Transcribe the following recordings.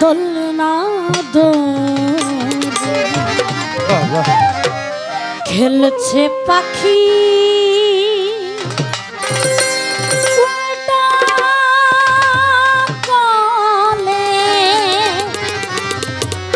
দোলনা খেলছে পাখি।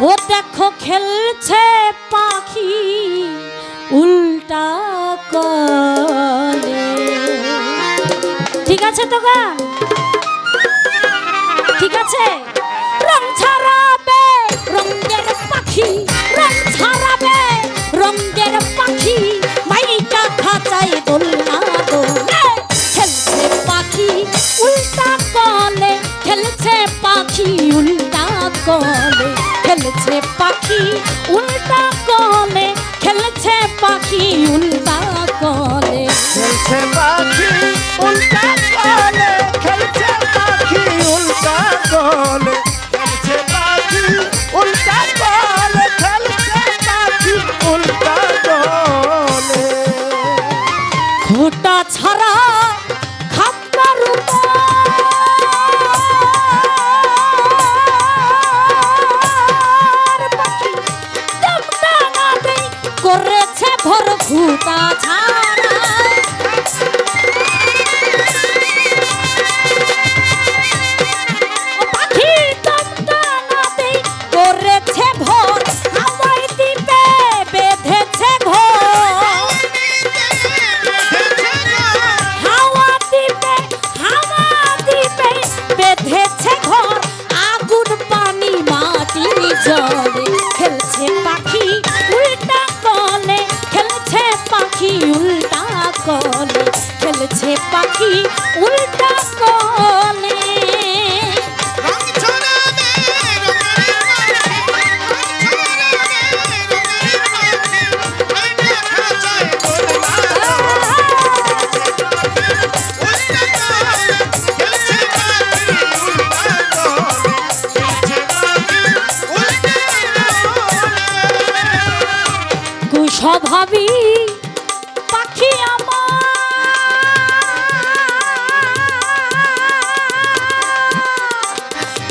ও দেখো খেলছে পাখি উল্টা কলে ঠিক আছে তো গান? ঠিক আছে? sol ভাবি পাখি আমার।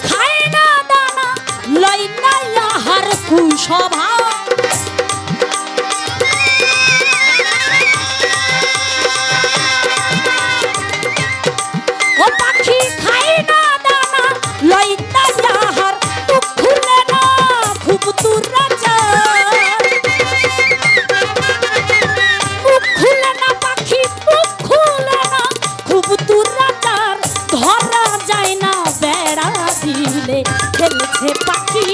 খায় না দানা খেলছে পাখি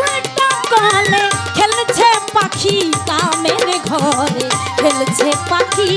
উল্টা কলে খেলছে পাখি কামের ঘরে। খেলছে পাখি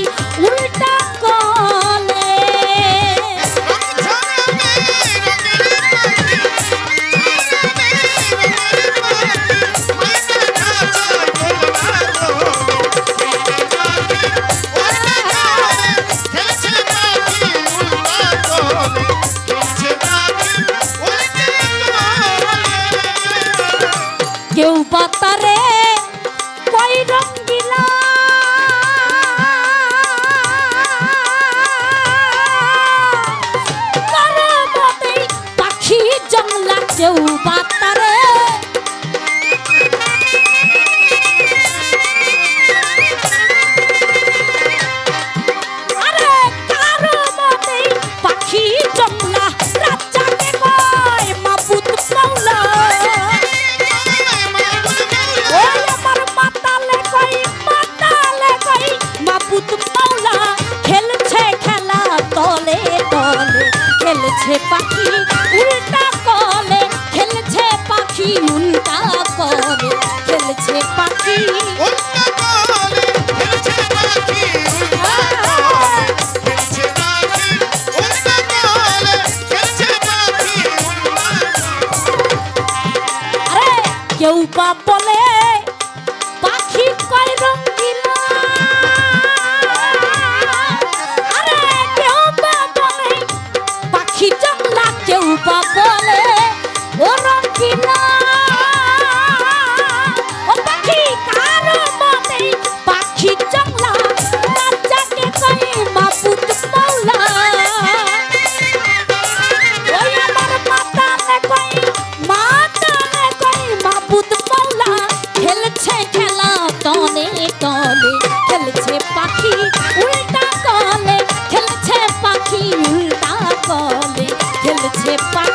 আছে পাখি উড়ে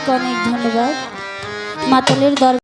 অনেক অনেক ধন্যবাদ। মাতলের দরবার